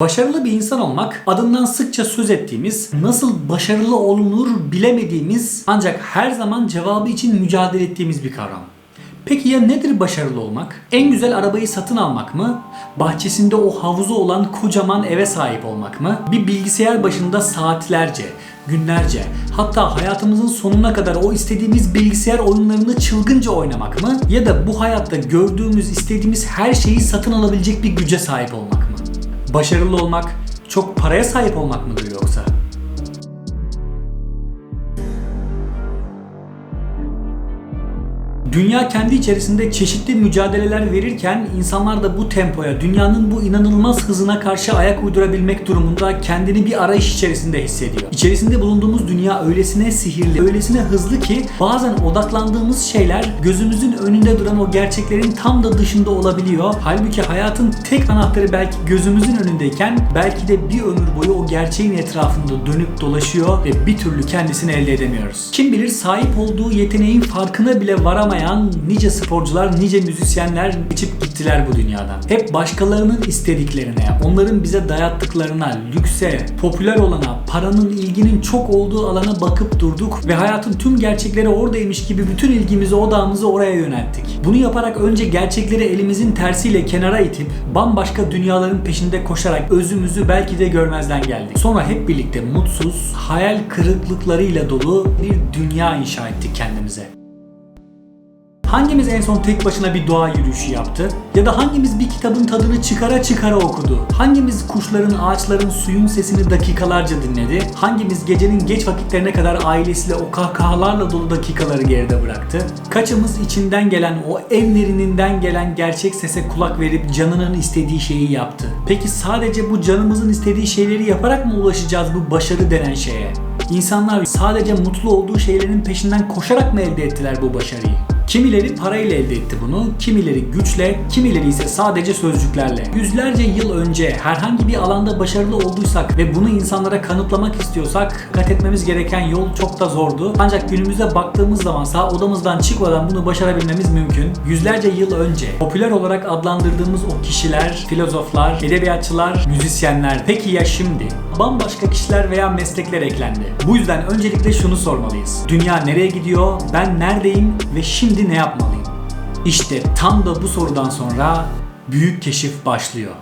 Başarılı bir insan olmak adından sıkça söz ettiğimiz, nasıl başarılı olunur bilemediğimiz ancak her zaman cevabı için mücadele ettiğimiz bir kavram. Peki ya nedir başarılı olmak? En güzel arabayı satın almak mı? Bahçesinde o havuzu olan kocaman eve sahip olmak mı? Bir bilgisayar başında saatlerce, günlerce, hatta hayatımızın sonuna kadar o istediğimiz bilgisayar oyunlarını çılgınca oynamak mı? Ya da bu hayatta gördüğümüz, istediğimiz her şeyi satın alabilecek bir güce sahip olmak mı? Başarılı olmak çok paraya sahip olmak mıdır yoksa? Dünya kendi içerisinde çeşitli mücadeleler verirken insanlar da bu tempoya, dünyanın bu inanılmaz hızına karşı ayak uydurabilmek durumunda kendini bir arayış içerisinde hissediyor. İçerisinde bulunduğumuz dünya öylesine sihirli, öylesine hızlı ki bazen odaklandığımız şeyler gözümüzün önünde duran o gerçeklerin tam da dışında olabiliyor. Halbuki hayatın tek anahtarı belki gözümüzün önündeyken belki de bir ömür boyu o gerçeğin etrafında dönüp dolaşıyor ve bir türlü kendisini elde edemiyoruz. Kim bilir sahip olduğu yeteneğin farkına bile varamayan nice sporcular, nice müzisyenler geçip gittiler bu dünyadan. Hep başkalarının istediklerine, onların bize dayattıklarına, lükse, popüler olana, paranın, ilginin çok olduğu alana bakıp durduk ve hayatın tüm gerçekleri oradaymış gibi bütün ilgimizi, odağımızı oraya yönelttik. Bunu yaparak önce gerçekleri elimizin tersiyle kenara itip bambaşka dünyaların peşinde koşarak özümüzü belki de görmezden geldik. Sonra hep birlikte mutsuz, hayal kırıklıklarıyla dolu bir dünya inşa ettik kendimize. Hangimiz en son tek başına bir doğa yürüyüşü yaptı? Ya da hangimiz bir kitabın tadını çıkara çıkara okudu? Hangimiz kuşların, ağaçların, suyun sesini dakikalarca dinledi? Hangimiz gecenin geç vakitlerine kadar ailesiyle o kahkahalarla dolu dakikaları geride bıraktı? Kaçımız içinden gelen o en gelen gerçek sese kulak verip canının istediği şeyi yaptı? Peki sadece bu canımızın istediği şeyleri yaparak mı ulaşacağız bu başarı denen şeye? İnsanlar sadece mutlu olduğu şeylerin peşinden koşarak mı elde ettiler bu başarıyı? Kimileri parayla elde etti bunu, kimileri güçle, kimileri ise sadece sözcüklerle. Yüzlerce yıl önce herhangi bir alanda başarılı olduysak ve bunu insanlara kanıtlamak istiyorsak kat etmemiz gereken yol çok da zordu. Ancak günümüze baktığımız zaman sağ odamızdan çıkmadan bunu başarabilmemiz mümkün. Yüzlerce yıl önce popüler olarak adlandırdığımız o kişiler, filozoflar, edebiyatçılar, müzisyenler. Peki ya şimdi? Bambaşka kişiler veya meslekler eklendi. Bu yüzden öncelikle şunu sormalıyız. Dünya nereye gidiyor? Ben neredeyim? Ve şimdi ne yapmalıyım? İşte tam da bu sorudan sonra büyük keşif başlıyor.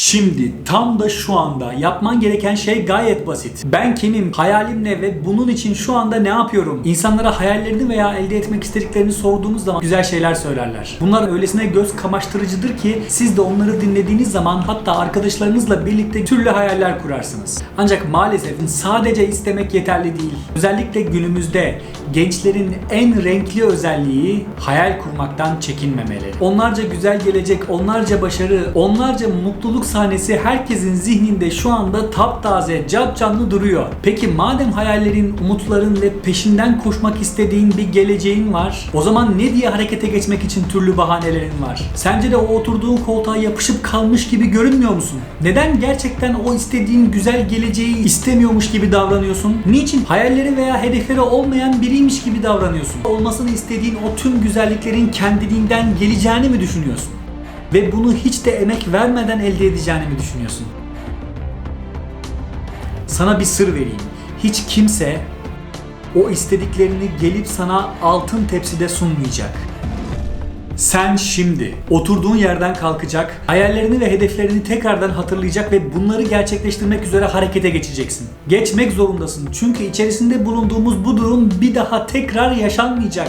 Şimdi tam da şu anda yapman gereken şey gayet basit. Ben kimim, hayalim ne ve bunun için şu anda ne yapıyorum? İnsanlara hayallerini veya elde etmek istediklerini sorduğumuz zaman güzel şeyler söylerler. Bunlar öylesine göz kamaştırıcıdır ki siz de onları dinlediğiniz zaman hatta arkadaşlarınızla birlikte türlü hayaller kurarsınız. Ancak maalesef sadece istemek yeterli değil. Özellikle günümüzde gençlerin en renkli özelliği hayal kurmaktan çekinmemeleri. Onlarca güzel gelecek, onlarca başarı, onlarca mutluluk sahnesi herkesin zihninde şu anda taptaze, cap canlı duruyor. Peki madem hayallerin, umutların ve peşinden koşmak istediğin bir geleceğin var, o zaman ne diye harekete geçmek için türlü bahanelerin var? Sence de o oturduğun koltuğa yapışıp kalmış gibi görünmüyor musun? Neden gerçekten o istediğin güzel geleceği istemiyormuş gibi davranıyorsun? Niçin hayalleri veya hedefleri olmayan biriymiş gibi davranıyorsun? Olmasını istediğin o tüm güzelliklerin kendiliğinden geleceğini mi düşünüyorsun? Ve bunu hiç de emek vermeden elde edeceğini mi düşünüyorsun? Sana bir sır vereyim. Hiç kimse o istediklerini gelip sana altın tepside sunmayacak. Sen şimdi oturduğun yerden kalkacak, hayallerini ve hedeflerini tekrardan hatırlayacak ve bunları gerçekleştirmek üzere harekete geçeceksin. Geçmek zorundasın çünkü içerisinde bulunduğumuz bu durum bir daha tekrar yaşanmayacak.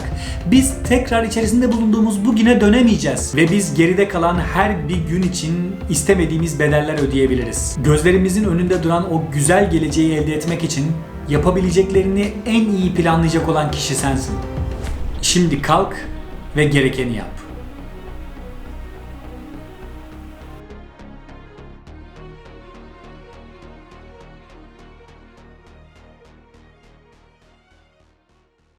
Biz tekrar içerisinde bulunduğumuz bugüne dönemeyeceğiz ve biz geride kalan her bir gün için istemediğimiz bedeller ödeyebiliriz. Gözlerimizin önünde duran o güzel geleceği elde etmek için yapabileceklerini en iyi planlayacak olan kişi sensin. Şimdi kalk ve gerekeni yap.